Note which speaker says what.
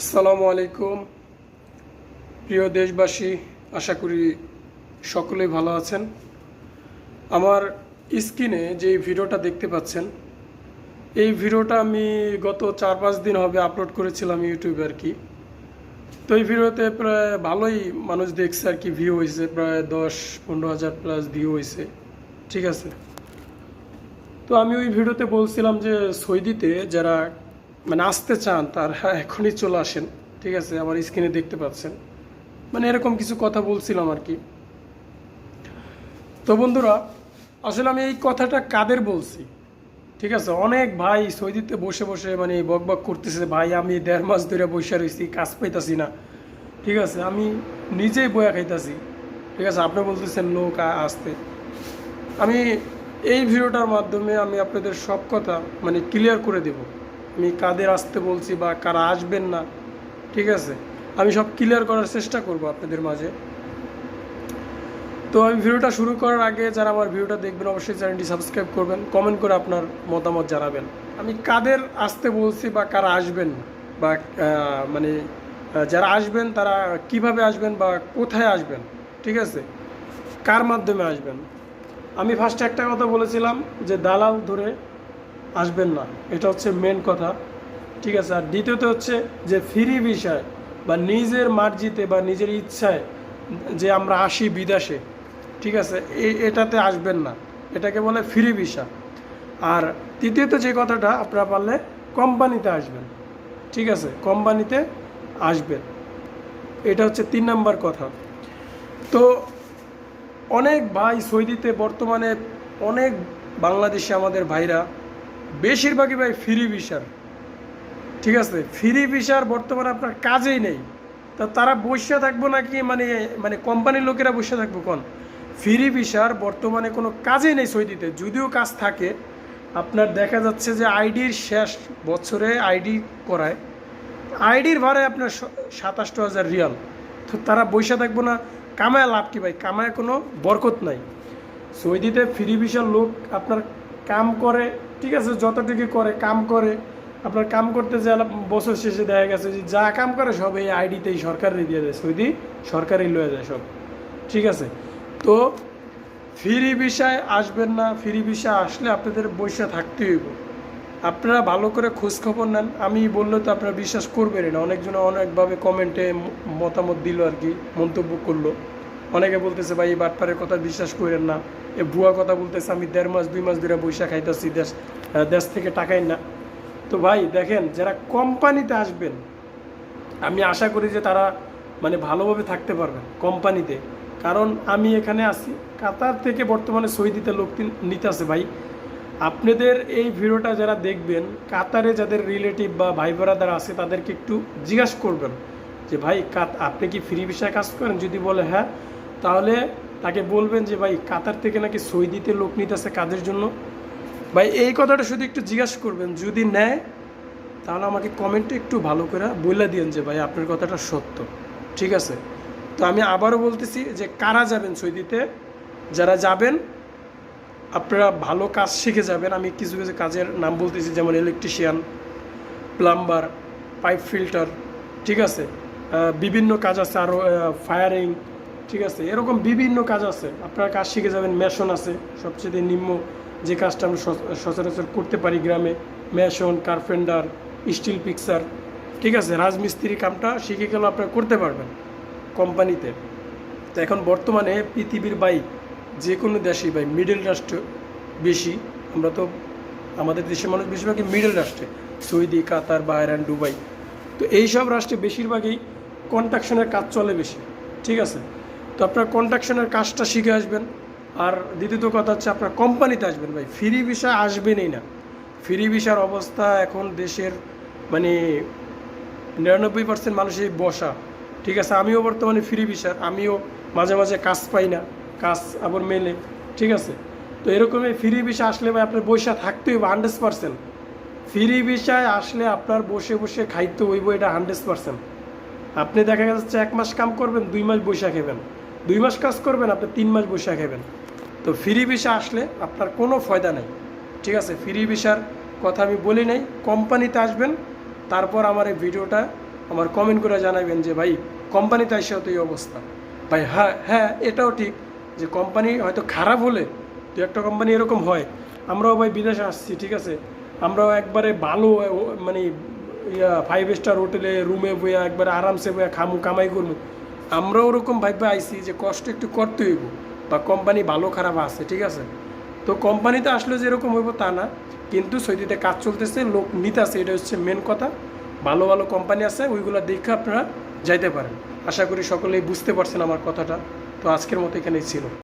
Speaker 1: আসসালামু আলাইকুম। প্রিয় দেশবাসী, আশা করি সকলেই ভালো আছেন। আমার স্ক্রিনে যে ভিডিওটা দেখতে পাচ্ছেন, এই ভিডিওটা আমি গত চার পাঁচ দিন হবে আপলোড করেছিলাম ইউটিউবে আর কি। তো এই ভিডিওতে প্রায় ভালোই মানুষ দেখছে আর কি ভিউ হয়েছে, প্রায় দশ পনেরো হাজার প্লাস ভিউ হয়েছে। ঠিক আছে? তো আমি ওই ভিডিওতে বলছিলাম যে সৌদিতে যারা মানে আসতে চান, তারা এখনই চলে আসেন, ঠিক আছে আমার স্ক্রিনে দেখতে পাচ্ছেন। মানে এরকম কিছু কথা বলছিলাম আর কি। তো বন্ধুরা, আসলে আমি এই কথাটা কাদের বলছি? ঠিক আছে, অনেক ভাই সৌদিতে বসে বসে মানে বক বক করতেছে, ভাই, আমি দেড় মাস ধরে বসে রয়েছি কাজ পাইতাছি না। ঠিক আছে, আমি নিজেই বয়া খাইতাছি। ঠিক আছে, আপনি বলতেছেন লোক আসতে। আমি এই ভিডিওটার মাধ্যমে আমি আপনাদের সব কথা মানে ক্লিয়ার করে দেব। আমি কাদের আসতে বলছি বা কারা আসবেন না, ঠিক আছে? আমি সব ক্লিয়ার করার চেষ্টা করব আপনাদের মাঝে। তো আমি ভিডিওটা শুরু করার আগে যারা আমার ভিডিওটা দেখবেন, অবশ্যই চ্যানেলটি সাবস্ক্রাইব করবেন কমেন্ট করে আপনার মতামত জানাবেন। আমি কাদের আসতে বলছি বা কারা আসবেন বা মানে যারা আসবেন, তারা কীভাবে আসবেন বা কোথায় আসবেন, ঠিক আছে? কার মাধ্যমে আসবেন? আমি ফার্স্টে একটা কথা বলেছিলাম যে দালাল ধরে আসবেন না। এটা হচ্ছে মেন কথা। ঠিক আছে? আর দ্বিতীয়ত হচ্ছে যে ফ্রি বিষয় বা নিজের মার্জিতে বা নিজের ইচ্ছায় যে আমরা আসি বিদেশে, ঠিক আছে? এটাতে আসবেন না। এটাকে বলে ফ্রি ভিসা আর তৃতীয়ত যে কথাটা, আপনারা পারলে কোম্পানিতে আসবেন। ঠিক আছে? কোম্পানিতে আসবেন। এটা হচ্ছে তিন নাম্বার কথা। তো অনেক ভাই সৌদিতে বর্তমানে অনেক বাংলাদেশে আমাদের ভাইরা বেশিরভাগই ভাই ফ্রি ভিসার ঠিক আছে? ফ্রি ভিসার বর্তমানে আপনার কাজেই নেই। তা তারা বসে থাকব নাকি মানে মানে কোম্পানির লোকেরা বসে থাকব কোন? ফ্রি ভিসার বর্তমানে কোনো কাজেই নেই সৌদিতে। যদিও কাজ থাকে, আপনার দেখা যাচ্ছে যে আইডির শেষ বছরে আইডি করায়। আইডির ভাড়ায় আপনার সাতাশটো হাজার রিয়াল। তো তারা বসে থাকব না, কামায় লাভ কি ভাই? কামায় কোনো বরকত নাই। সৌদিতে ফ্রি ভিসার লোক আপনার কাম করে, ঠিক আছে, যতটুকু করে, কাম করে। আপনার কাম করতে যে বছর শেষে দেখা গেছে যে যা কাম করে সব এই আইডিতেই সরকারই দিয়ে দেয়, সৌদি সরকারই লয়ে যায় সব। ঠিক আছে? তো ফ্রি ভিসায় আসবেন না, ফ্রি ভিসা আসলে আপনাদের বসে থাকতে হইব। আপনারা ভালো করে খোঁজখবর নেন। আমি বললে তো আপনারা বিশ্বাস করবেন না। অনেকজন অনেকভাবে কমেন্টে মতামত দিল আর কি, মন্তব্য করল। অনেকে বলতেছে, ভাই, এই বাটপারের কথা বিশ্বাস করেন না। এ ভুয়া কথা বলতেছে, আমি দেড় মাস, দুই মাস ধরে বৈশা খাইতেছি দেশ দেশ থেকে টাকাই না। তো ভাই, দেখেন, যারা কোম্পানিতে আসবেন, আমি আশা করি যে তারা মানে ভালোভাবে থাকতে পারবেন কোম্পানিতে। কারণ আমি এখানে আছি, কাতার থেকে বর্তমানে সৌদিতে লোক নিতে আছে ভাই। আপনাদের এই ভিডিওটা যারা দেখবেন, কাতারে যাদের রিলেটিভ বা ভাই বোরাদার আছে, তাদেরকে একটু জিজ্ঞাসা করবেন যে, ভাই, কাত আপনি কি ফ্রি বিষয়ে কাজ করেন? যদি বলে হ্যাঁ। তাহলে তাকে বলবেন যে, ভাই, কাতার থেকে নাকি সৌদিতে লোক নিতেছে কাজের জন্য? ভাই, এই কথাটা শুধু একটু জিজ্ঞাসা করবেন, যদি নেয়, তাহলে আমাকে কমেন্টে একটু ভালো করে বলে দিন যে, ভাই, আপনার কথাটা সত্য। ঠিক আছে? তো আমি আবারও বলতেছি যে, কারা যাবেন সৌদিতে? যারা যাবেন, আপনারা ভালো কাজ শিখে যাবেন। আমি কিছু কিছু কাজের নাম বলতেছি, যেমন ইলেকট্রিশিয়ান প্লাম্বার পাইপ ফিল্টার ঠিক আছে? বিভিন্ন কাজ আছে আরও ফায়ারিং ঠিক আছে, এরকম বিভিন্ন কাজ আছে। আপনারা কাজ শিখে যাবেন, মেশন আছে, সবচেয়ে নিম্ন যে কাজটা আমরা সচ- সচরাচর করতে পারি গ্রামে, মেশন কার্পেন্ডার স্টিল পিকচার ঠিক আছে, রাজমিস্ত্রি কামটা শিখে গেলে আপনারা করতে পারবেন কোম্পানিতে। তো এখন বর্তমানে পৃথিবীর বাই যে কোনো দেশেই ভাই মিডল রাষ্ট্র বেশি, আমরা তো আমাদের দেশের মানুষ বেশিরভাগই মিডল রাষ্ট্রে, সৌদি, কাতার বাহরান দুবাই। তো এই সব রাষ্ট্রে বেশিরভাগই কন্ট্রাকশনের কাজ চলে বেশি, ঠিক আছে? তো আপনার কন্ট্রাকশনের কাজটা শিখে আসবেন। আর দ্বিতীয়ত কথা হচ্ছে আপনার কোম্পানিতে আসবেন ভাই। ফ্রি ভিসা আসবেনই না। ফ্রি ভিসার অবস্থা এখন দেশের মানে নিরানব্বই পার্সেন্ট মানুষই বসা। ঠিক আছে, আমিও বর্তমানে ফ্রি ভিসার আমিও মাঝে মাঝে কাজ পাই না। কাজ আবার মেলে। ঠিক আছে, তো এরকমই ফ্রি ভিসা আসলে ভাই আপনার বৈশা থাকতেই হবে হান্ড্রেড পার্সেন্ট ফ্রি ভিসায় আসলে আপনার বসে বসে খাইতে হইব এটা হান্ড্রেড পার্সেন্ট আপনি দেখা যাচ্ছে এক মাস কাম করবেন, দুই মাস বৈশা খাবেন। দুই মাস কাজ করবেন, আপনি তিন মাস বসে খাবেন তো ফ্রি ভিসা আসলে আপনার কোনো ফয়দা নেই। ঠিক আছে, ফ্রি ভিসার কথা আমি বলি নাই, কোম্পানিতে আসবেন, তারপর আমার এই ভিডিওটা আমার কমেন্ট করে জানাবেন যে, ভাই, কোম্পানিতে এসেও তো এই অবস্থা। ভাই হ্যাঁ হ্যাঁ এটাও ঠিক যে, কোম্পানি হয়তো খারাপ হলে দু একটা কোম্পানি এরকম হয়। আমরাও ভাই বিদেশে আসছি, ঠিক আছে? আমরাও একবারে ভালো মানে ইয়া ফাইভ স্টার হোটেলে রুমে বইয়া একবারে আরামসে বইয়া খামু, কামাই করব আমরাও ওরকম ভাইবে আইসি যে কষ্ট একটু করতে হইব, বা কোম্পানি ভালো খারাপ আছে, ঠিক আছে? তো কোম্পানিতে আসলে যেরকম হইব তা না, কিন্তু সৈদিতে কাজ চলতেছে, লোক নিতেছে, এটা হচ্ছে মেন কথা। ভালো ভালো কোম্পানি আছে, ওইগুলো দেখে আপনারা যাইতে পারেন। আশা করি সকলেই বুঝতে পারছেন আমার কথাটা। তো আজকের মতো এখানেই ছিল।